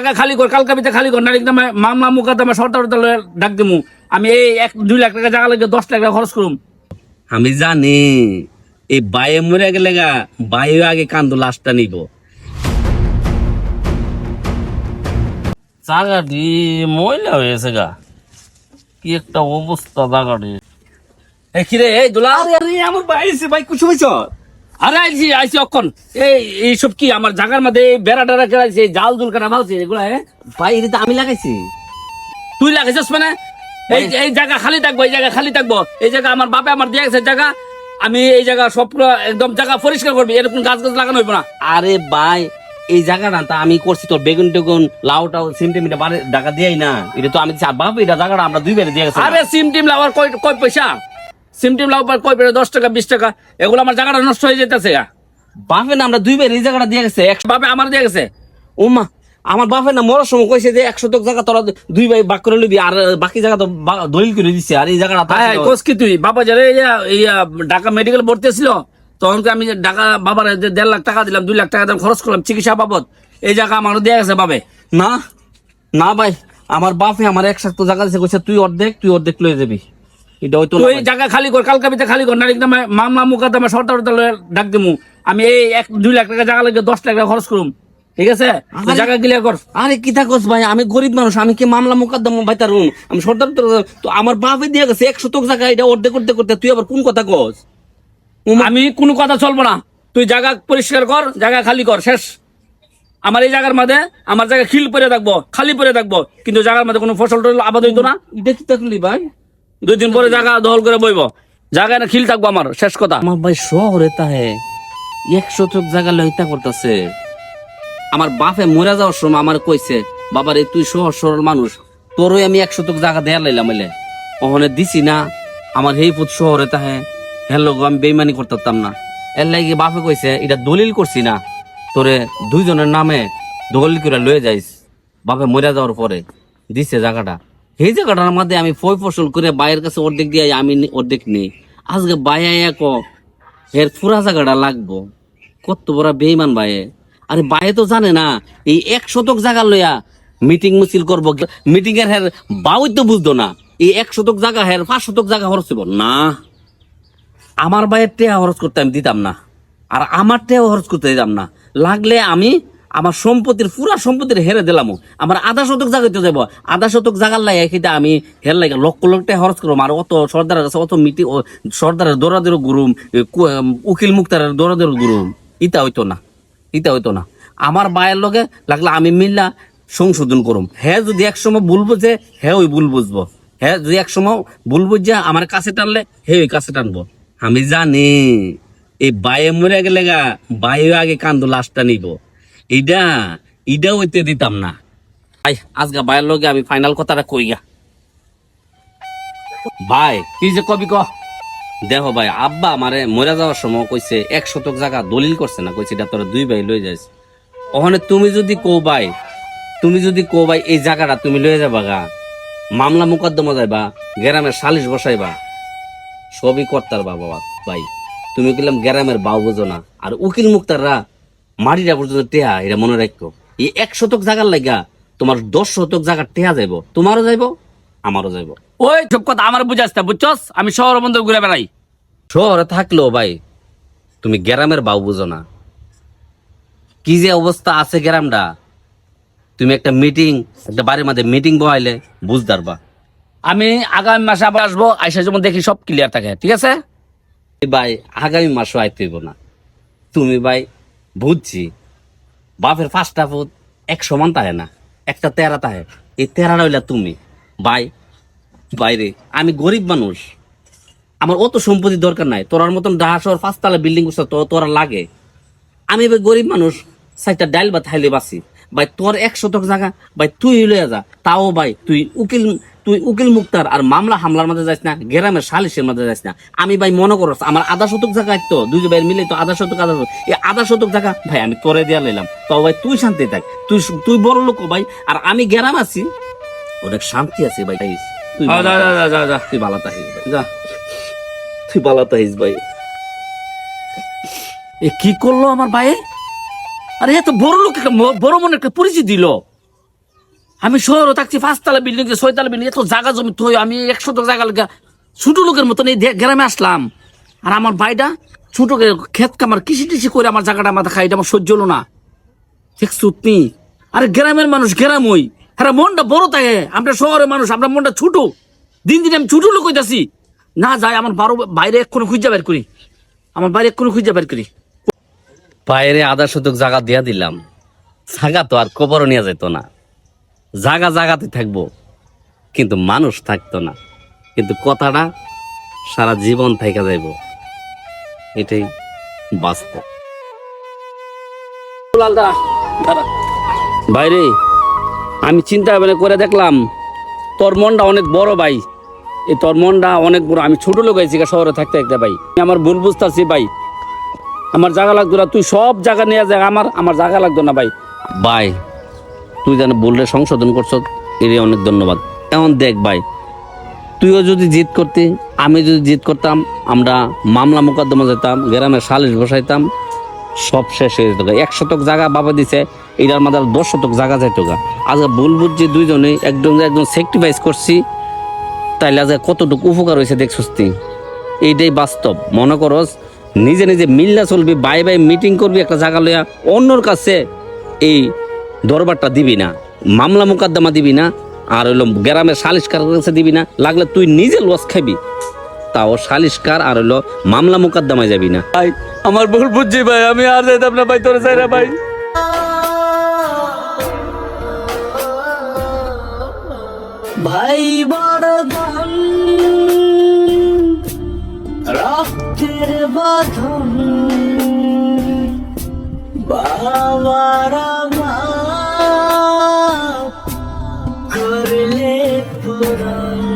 জায়গা খালি কর কালকা ভিতরে খালি কর না একদম মামলা মুকাদ্দমা সরকার ডাক দিমু। আমি এই এক দুই লাখ টাকা জায়গা লাগে দশ লাখ টাকা খরচ করুম। আমি জানি। এই বায়ে মরে গেলে গা বায়ু আগে কান্দু লাশটা নিব। জায়গাটি ময়লা হয়েছে গা। কি একটা অবস্থা জায়গাটি এই কিরে এই দুলা আরে আরে আমার ভাই এসে ভাই কুছ হইছ আরে আইছি আইছি অক্ষণ। এই এইসব কি আমার জায়গার মধ্যে বেড়া টেরা কেড়াইছে জাল জুল কাটা মালছে এগুলা হ্যাঁ? ভাই এটা আমি লাগাইছি। তুই লাগাইছিস মানে? এই এই জায়গা খালি থাকব এই জায়গা খালি থাকব। এই জায়গা আমার বাপে আমার দিয়ে গেছে জায়গা আমি এই জায়গা সব একদম জায়গা পরিষ্কার করবি এরকম গাছ গাছ লাগানো হইব না। আরে ভাই এই জায়গাটা তা আমি করছি তোর বেগুন টেগুন লাউ টাউ সিমটিমিটা বারে টাকা দিয়াই না। এটা তো আমি বাপ এটা জায়গাটা আমরা দুই বেড়ে দিয়ে গেছি আরে সিম টিম লাগার কয় কয় পয়সা? সিম টিম লাগার কয় পয়সা দশ টাকা বিশ টাকা এগুলো আমার জায়গাটা নষ্ট হয়ে যেতেছে বাপে না আমরা দুই বেড়ে এই জায়গাটা দিয়ে গেছে একশো বাপে আমার দিয়ে গেছে। ওমা আমার বাপে না মরার সময় কইছে যে একশো তোক জায়গা তোরা দুই ভাই বাক করে লিবি আর বাকি জায়গা তো দলিল করে দিছে আর এই জায়গাটা হ্যাঁ আছে। কি তুই? বাবা যারা ঢাকা মেডিকেল ভর্তি ছিল তখন আমি ঢাকা বাবার দেড় লাখ টাকা দিলাম দুই লাখ টাকা দিলাম খরচ করলাম চিকিৎসা বাবদ এই জায়গা আমার দিয়ে গেছে বাবে না না ভাই আমার বাপে আমার একসাথে জায়গা দিছে কইছে তুই অর্ধেক তুই অর্ধেক লয়ে যাবি। এটা হয়তো জায়গা খালি কর কালকা খালি কর না একদম মামলা মুকাদ্দমা সরকার ডাক দিমু। আমি এই এক দুই লাখ টাকা জায়গা লাগে দশ লাখ টাকা খরচ করুম। ঠিক আছে? জায়গা ক্লিয়ার কর। আরে কি থাকস ভাই? আমি গরিব মানুষ আমি কি মামলা মোকদ্দমা ভাই তার আমি সর্দার তো- আমার বাপে দিয়ে গেছে একশো তোক জায়গা এটা অর্ধেক করতে করতে তুই আবার কোন কথা কস? আমি কোনো কথা চলবো না। তুই জায়গা পরিষ্কার কর জায়গা খালি কর শেষ। আমার এই জায়গার মধ্যে আমার জায়গা খিল পরে থাকব খালি পরে থাকব। কিন্তু জায়গার মধ্যে কোনো ফসল টসল আবাদ হইতো না। এটা কি থাকলি ভাই? দুই দিন পরে জায়গা দখল করে বইব। জায়গা না খিল থাকব আমার, শেষ কথা। আমার ভাই শহরে তাহে, একশো তোক জায়গা লইতা করতেছে। আমার বাপে মরে যাওয়ার সময় আমার কইছে, বাবার এই তুই শহর সরল মানুষ তোরই আমি একশো তোক জায়গা দেয়া লাইলাম এলে ওখানে দিছি না, আমার সেই পুত শহরে তাহে হেলো আমি বেইমানি করতাম না। এর লাগি বাপে কইছে, এটা দলিল করছি না, তোরে দুইজনের নামে দলিল করে লয়ে যাইস, বাপে মরে যাওয়ার পরে দিছে জায়গাটা। সেই জায়গাটার মধ্যে আমি ফই ফসল করে বাইয়ের কাছে অর্ধেক দিয়ে আমি অর্ধেক নেই। আজকে বাইয়া এক এর পুরা জায়গাটা লাগবো। কত বড় বেইমান বাইয়ে আরে বাইরে তো জানে না, এই এক শতক জায়গা লইয়া মিটিং মিছিল করব মিটিং এর হের বাউই তো বুঝতো না। এই এক শতক জায়গা হের পাঁচ শতক জায়গা খরচ হইব। না। আমার বাইয়ের টেয়া খরচ করতে আমি দিতাম না। আর আমার টেয়া খরচ করতে দিতাম না। লাগলে আমি আমার সম্পত্তির, পুরা সম্পত্তির হেরে দিলাম আমার আধা শতক জায়গায় তো যাব আধা শতক জাগার লাগে খেতে আমি হের লাগে লক্ষ লক্ষ টাকা খরচ করব আর অত সর্দারের কাছে অত মিটি সর্দারের দৌড়াদের গুরুম উকিল মুক্তারের দৌড়াদের গুরুম। ইটা হইতো না, ইতা হইতো না। আমার বায়ের লগে লাগলে আমি মিল্লা সংশোধন করুম। হ্যাঁ যদি এক সময় ভুল বুঝে হ্যাঁ ওই ভুল বুঝব। হ্যাঁ যদি এক সময় ভুল বুঝে আমার কাছে টানলে, হে ওই কাছে টানবো। আমি জানি, এই বায়ে মরে গেলে গা, বায়ু আগে কান্দু, লাশটা নিব। এইটা এইটা হইতে দিতাম না। ভাই আজকে বায়ের লগে আমি ফাইনাল কথাটা কই গা? ভাই কি যে কবি ক? দেখো ভাই আব্বা আমারে মরে যাওয়ার সময় কইছে এক শতক জায়গা দলিল করছে না কইছে এটা তোরা দুই ভাই লই যাইস। ওখানে তুমি যদি কো ভাই তুমি যদি কো ভাই এই জায়গাটা তুমি লয়ে যাবা গা। মামলা মোকদ্দমা যাইবা গ্রামের সালিশ বসাইবা। সবই করতার বাবা ভাই। তুমি কিলাম গ্রামের বাউ বুঝো না। আর উকিল মুক্তাররা মাটিটা পর্যন্ত টেহা এটা মনে রাখো। এই এক শতক জায়গার লাগা তোমার দশ শতক জায়গার টেহা যাইব। তোমারও যাইব আমারও যাইব। ওই সব কথা আমার বুঝাস না বুঝছস? আমি শহর বন্ধ ঘুরে বেড়াই। শহরে থাকলেও ভাই তুমি গ্রামের বাউ বুঝো না। কি যে অবস্থা আছে গ্রামটা। তুমি একটা মিটিং একটা বাড়ির মধ্যে মিটিং বহাইলে বুঝদার বা আমি আগামী মাসে আবার আসব আইসা যেমন দেখি সব ক্লিয়ার থাকে ঠিক আছে? ভাই আগামী মাসও আইতে হইব না। তুমি ভাই বুঝছি। বাপের পাঁচটা ফুট এক সমান তাহে না, একটা তেরা তাহে। এই তেরাটা হইলা তুমি। ভাই বাইরে আমি গরিব মানুষ। আমার অত সম্পত্তি দরকার নাই। তোরার মতন ডাহা শহর পাঁচতলা বিল্ডিং করছে, তো তোরা লাগে। আমি ভাই গরিব মানুষ সাইটা ডাইল বা থাইলে বাসি। ভাই তোর এক শতক জায়গা ভাই তুই লইয়া যা। তাও ভাই তুই উকিল তুই উকিল মুক্তার আর মামলা হামলার মধ্যে যাইস না গ্রামের সালিশের মধ্যে যাইস না। আমি ভাই মনে করো আমার আধা শতক জায়গা তো দুই ভাই মিলে তো আধা শতক আধা শতক। এই আধা শতক জায়গা ভাই আমি তোরে দিয়া লইলাম। তো ভাই তুই শান্তি থাক। তুই তুই বড় লোক ভাই আর আমি গ্রাম আছি অনেক শান্তি আছে ভাই। তুই ভালো থাকিস। ভাই। যা। তুই ভালো থাকিস ভাই। এ কি করল আমার ভাই? আরে এত বড় লোক বড় মনে একটা পরিচয় দিল? আমি শহরও থাকছি, পাঁচতলা বিল্ডিং ছয়তলা বিল্ডিং এত জায়গা জমি তো আমি একশো জায়গা লাগা ছোট লোকের মতন এই গ্রামে আসলাম। আর আমার ভাইটা ছোট ক্ষেত কামার, কৃষি টিসি করে আমার জায়গাটা আমার খাই এটা আমার সহ্য হলো না। দেখছ তুমি আরে গ্রামের মানুষ গ্রাম ওই। হ্যাঁ মনটা বড় থাকে আমরা শহরের মানুষ, আমরা মনটা ছোট। দিন দিন আমি ছোট লোক হইতাছি। না যাই আমার বারো বাইরে এক্ষুনি খুঁজে বের করি। আমার বাইরে এক্ষুনি খুঁজে বের করি। বাইরে আধা শতক জায়গা দিয়া দিলাম। জায়গা তো আর কবরও নিয়ে যেত না। জায়গা জাগাতে থাকব। কিন্তু মানুষ থাকতো না। কিন্তু কথাটা সারা জীবন থাইকা যাইব। এটাই বাস্তব। বাইরে আমি চিন্তা ভাবনা করে দেখলাম তোর মনটা অনেক বড় ভাই। এই তোর মনটা অনেক বড়। আমি ছোট লোক আইছি গা শহরে থাকতে থাকতে ভাই। আমি আমার ভুল বুঝতেছি ভাই। আমার জায়গা লাগতো না তুই সব জায়গা নিয়ে যা আমার আমার জায়গা লাগতো না ভাই। ভাই তুই যেন বললে সংশোধন করছ এর অনেক ধন্যবাদ। এখন দেখ ভাই, তুইও যদি জিত করতি, আমি যদি জিত করতাম, আমরা মামলা মোকদ্দমা যেতাম গ্রামে সালিশ বসাইতাম, সব শেষ হয়ে যেত এক শতক জায়গা বাবা দিছে, এটার মাঝে দশ শতক জায়গা যাইত গা। আজকে ভুল বুঝছি দুইজনে একদম একদম স্যাক্রিফাইস করছি, তাইলে আজকে কতটুকু উপকার হয়েছে দেখছিস তুই? এইটাই বাস্তব। মনে করস, নিজে নিজে মিল্লা চলবি, বাই বাই মিটিং করবি একটা জায়গা লইয়া, অন্যর কাছে এই দরবারটা দিবি না মামলা মোকদ্দমা দিবি না আর হইল গ্রামের সালিশকার কাছে দিবি না লাগলে তুই নিজে লস খাবি। তাও সালিশকার আর হইল মামলা মোকদ্দমায় যাবি না। ভাই আমার ভুল বুঝছি ভাই আমি আর যাইতাম না ভাই তোর চাইরা ভাই। ভাই বড় ধন রক্তের বাঁধন বাবার 不能